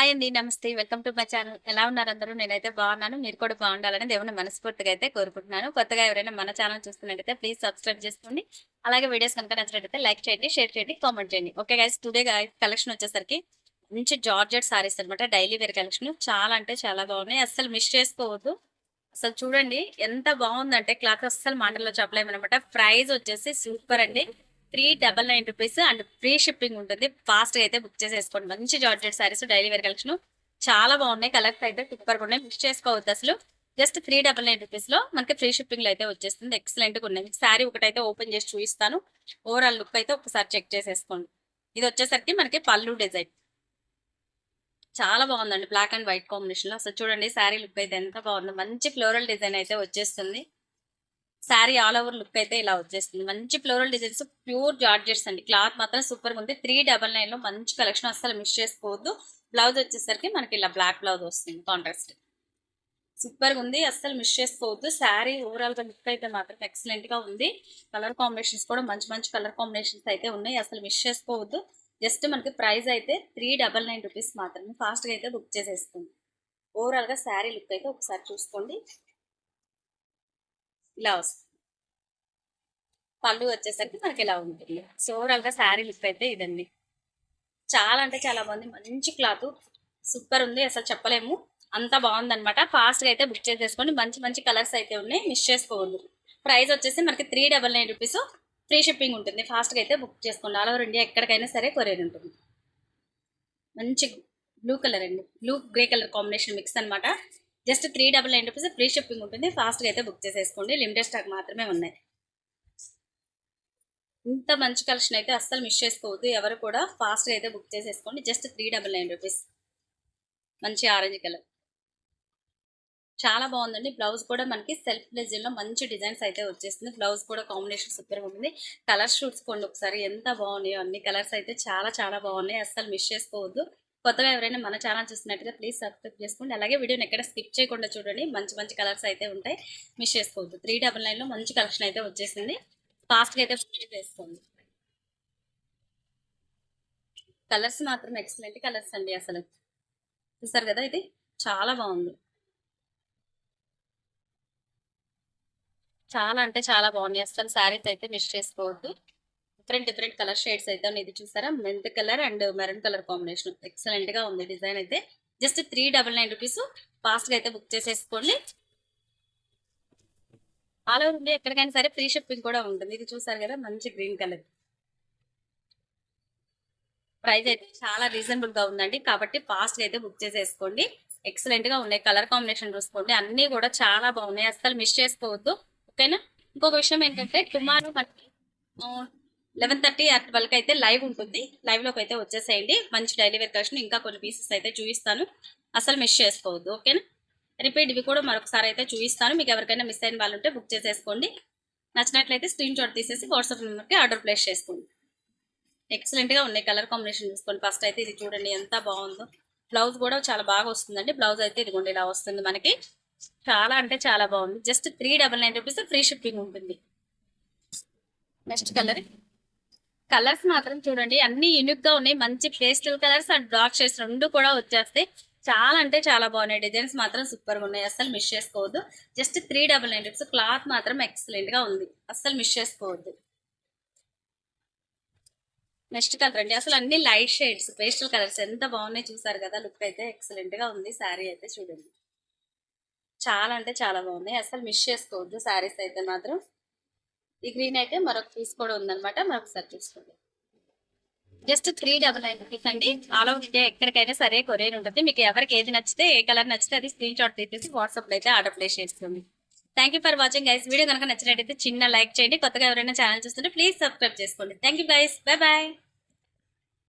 Hi అండి నమస్తే. Welcome to my channel. ఎలా ఉన్నారు అందరూ? నేనైతే బాగున్నాను. మీరు కూడా బాగుండాలని దేవుని మనస్ఫూర్తిగా అయితే కోరుకుంటున్నాను. కొత్తగా ఎవరైనా మన ఛానల్ చూస్తున్నట్టయితే ప్లీజ్ సబ్స్క్రైబ్ చేసుకోండి. అలాగే వీడియోస్ కనుక నచ్చినట్టయితే లైక్ చేయండి షేర్ చేయండి కామెంట్ చేయండి. ఓకే గైస్ టుడే కలెక్షన్ వచ్చేసరికి మంచి జార్జెట్ సారీస్ అనమాట డైలీ వేర్ కలెక్షన్ చాలా అంటే చాలా బాగున్నాయి. అస్సలు మిస్ చేసుకోవద్దు. అసలు చూడండి ఎంత బాగుందంటే క్లాత్ అస్సలు మాటల్లో చెప్పలేమనమాట ప్రైస్ వచ్చేసి సూపర్ అండి. Three double nine rupees and free shipping ఉంటుంది. ఫాస్ట్గా అయితే బుక్ చేసేసుకోండి. మంచి georgette sarees daily wear collection చాలా బాగున్నాయి. కలర్స్ అయితే సూపర్ ఉన్నాయి. మిస్ చేసుకోవద్దు అసలు. జస్ట్ త్రీ డబల్ నైన్ రూపీస్లో మనకి ఫ్రీ షిప్పింగ్లో అయితే వచ్చేస్తుంది. ఎక్సలెంట్గా ఉన్నాయి ఉన్నాయి. శారీ ఒకటైతే ఓపెన్ చేసి చూపిస్తాను. ఓవరాల్ లుక్ అయితే ఒకసారి చెక్ చేసేసుకోండి. ఇది వచ్చేసరికి మనకి పళ్ళు డిజైన్ చాలా బాగుందండి. బ్లాక్ అండ్ వైట్ కాంబినేషన్లో అసలు చూడండి శారీ లుక్ అయితే ఎంత బాగుందో. మంచి ఫ్లోరల్ డిజైన్ అయితే వచ్చేస్తుంది. శారీ ఆల్ ఓవర్ లుక్ అయితే ఇలా వచ్చేస్తుంది. మంచి ఫ్లోరల్ డిజైన్స్ ప్యూర్ జార్జెట్స్ అండి. క్లాత్ మాత్రం సూపర్ ఉంది. త్రీ డబల్ నైన్లో మంచి కలెక్షన్ అస్సలు మిస్ చేసుకోవద్దు. బ్లౌజ్ వచ్చేసరికి మనకి ఇలా బ్లాక్ బ్లౌజ్ వస్తుంది కాంట్రాస్ట్. సూపర్గా ఉంది. అస్సలు మిస్ చేసుకోవద్దు. శారీ ఓవరాల్గా లుక్ అయితే మాత్రం ఎక్సలెంట్గా ఉంది. కలర్ కాంబినేషన్స్ కూడా మంచి మంచి కలర్ కాంబినేషన్స్ అయితే ఉన్నాయి. అసలు మిస్ చేసుకోవద్దు. జస్ట్ మనకి ప్రైస్ అయితే త్రీ డబల్ నైన్ రూపీస్ మాత్రమే. ఫాస్ట్గా అయితే బుక్ చేసేస్తుంది ఓవరాల్గా శారీ లుక్ అయితే ఒకసారి చూసుకోండి. ఇలా వస్తుంది. పళ్ళు వచ్చేసరికి మనకి ఇలా ఉంటుంది. సో ఓవరాల్ శారీ లుక్ అయితే ఇదండి. చాలా అంటే చాలా బాగుంది. మంచి క్లాత్. సూపర్ ఉంది. అసలు చెప్పలేము. అంత బాగుంది అనమాట ఫాస్ట్గా అయితే బుక్ చేసేసుకోండి. మంచి మంచి కలర్స్ అయితే ఉన్నాయి. మిస్ చేసుకోవద్దు. ప్రైస్ వచ్చేసి మనకి three double nine rupees free shipping ఉంటుంది. ఫాస్ట్గా అయితే బుక్ చేసుకోండి. ఆల్ ఓవర్ ఇండియా ఎక్కడికైనా సరే కొరియర్ ఉంటుంది. మంచి బ్లూ కలర్ అండి. Blue grey colour combination mix అనమాట just three double nine rupees free shipping ఉంటుంది. ఫాస్ట్గా అయితే బుక్ చేసేసుకోండి. లిమిటెడ్ స్టాక్ మాత్రమే ఉన్నాయి. ఇంత మంచి కలెక్షన్ అయితే అస్సలు మిస్ చేసుకోవద్దు. ఎవరు కూడా ఫాస్ట్గా అయితే బుక్ చేసేసుకోండి. Just three double nine rupees. మంచి ఆరెంజ్ కలర్. చాలా బాగుందండి. బ్లౌజ్ కూడా మనకి సెల్ఫ్ డిజైన్లో మంచి డిజైన్స్ అయితే వచ్చేస్తుంది. బ్లౌజ్ కూడా కాంబినేషన్ సూపర్గా ఉంటుంది. కలర్ షూట్స్ కొండి ఒకసారి. ఎంత బాగున్నాయో అన్ని కలర్స్ అయితే చాలా చాలా బాగున్నాయి. అస్సలు మిస్ చేసుకోవద్దు. కొత్తగా ఎవరైనా మన ఛానల్ చూసినట్టుగా ప్లీజ్ సబ్స్క్రైబ్ చేసుకోండి. అలాగే వీడియోని ఎక్కడ స్కిప్ చేయకుండా చూడండి. మంచి మంచి కలర్స్ అయితే ఉంటాయి. మిస్ చేసుకోవద్దు. త్రీ డబల్ నైన్లో మంచి కలెక్షన్ అయితే వచ్చేసింది. ఫాస్ట్గా అయితే ఫుల్ చేసుకోండి. కలర్స్ మాత్రం ఎక్సలెంట్ కలర్స్ అండి అసలు. చూసారు కదా ఇది? చాలా బాగుంది. చాలా అంటే చాలా బాగుంది అసలు శారీస్ అయితే మిస్ చేసుకోవద్దు. డిఫరెంట్ డిఫరెంట్ కలర్ షేడ్స్ అయితే ఉన్నాయి. ఇది చూసారా? Mint colour and maroon colour combination ఎక్సలెంట్గా ఉంది డిజైన్ అయితే. Just three double nine rupees ఫాస్ట్గా అయితే బుక్ చేసేసుకోండి. ఆల్ ఓవర్ ఉంది ఎక్కడికైనా సరే ఫ్రీ షిప్పింగ్ కూడా ఉంటుంది. ఇది చూసారు కదా? మంచి గ్రీన్ కలర్ ప్రైస్ అయితే చాలా రీజనబుల్గా ఉందండి. కాబట్టి ఫాస్ట్గా అయితే బుక్ చేసేసుకోండి. ఎక్సలెంట్గా ఉన్నాయి. కలర్ కాంబినేషన్ చూసుకోండి. అన్ని కూడా చాలా బాగున్నాయి. అసలు మిస్ చేసుకోవద్దు. ఓకేనా ఇంకొక విషయం ఏంటంటే టుమారో మనకి లెవెన్ థర్టీ అట్ వరకు అయితే లైవ్ ఉంటుంది. లైవ్లోకి అయితే వచ్చేసేయండి. మంచి డైలీ వేర్ కలెక్షన్. ఇంకా కొన్ని పీసెస్ అయితే చూపిస్తాను. అసలు మిస్ చేసుకోవద్దు. ఓకేనా? రిపీట్ ఇవి కూడా మరొకసారి అయితే చూపిస్తాను. మీకు ఎవరికైనా మిస్ అయిన వాళ్ళు ఉంటే బుక్ చేసేసుకోండి. నచ్చినట్లయితే స్క్రీన్ షాట్ తీసేసి వాట్సాప్ నెంబర్కి ఆర్డర్ ప్లేస్ చేసుకోండి. ఎక్సలెంట్గా ఉన్నాయి కలర్ కాంబినేషన్ చూసుకోండి. ఫస్ట్ అయితే ఇది చూడండి ఎంత బాగుందో. బ్లౌజ్ కూడా చాలా బాగా వస్తుందండి. బ్లౌజ్ అయితే ఇదిగోండి ఇలా వస్తుంది మనకి. చాలా అంటే చాలా బాగుంది. Just three double nine rupees free shipping ఉంటుంది. నెక్స్ట్ కలర్ కలర్స్ మాత్రం చూడండి అన్ని యూనిక్గా ఉన్నాయి. మంచి pastel colours and dark shades రెండు కూడా వచ్చేస్తాయి. చాలా అంటే చాలా బాగున్నాయి. డిజైన్స్ మాత్రం సూపర్గా ఉన్నాయి. అస్సలు మిస్ చేసుకోవద్దు. Just three double nine rupees cloth మాత్రం ఎక్సలెంట్గా ఉంది. అస్సలు మిస్ చేసుకోవద్దు. నెక్స్ట్ కలర్ అండి. అసలు అన్ని లైట్ షేడ్స్ పేస్టల్ కలర్స్ ఎంత బాగున్నాయి చూసారు కదా. లుక్ అయితే ఎక్సలెంట్గా ఉంది. శారీ అయితే చూడండి. చాలా అంటే చాలా బాగున్నాయి. అసలు మిస్ చేసుకోవద్దు. శారీస్ అయితే మాత్రం. ఈ గ్రీన్ అయితే మరొక పీస్ కూడా ఉందన్నమాట. మరొకసారి చూసుకోండి. Just three double nine rupees అండి. ఆల్ ఓవర్ ఇండియా ఎక్కడికైనా సరే కొరియర్ ఉంటుంది. మీకు ఎవరికి ఏది నచ్చితే ఏ కలర్ నచ్చితే అది స్క్రీన్ షాట్ తీసేసి వాట్సాప్లో అయితే ఆర్డర్ ప్లేస్ చేస్తుంది thank you for watching guys video కనుక నచ్చినట్టయితే చిన్న లైక్ చేయండి. కొత్తగా ఎవరైనా ఛానల్ చూస్తుంటే ప్లీజ్ సబ్స్క్రైబ్ చేసుకోండి. Thank you guys bye bye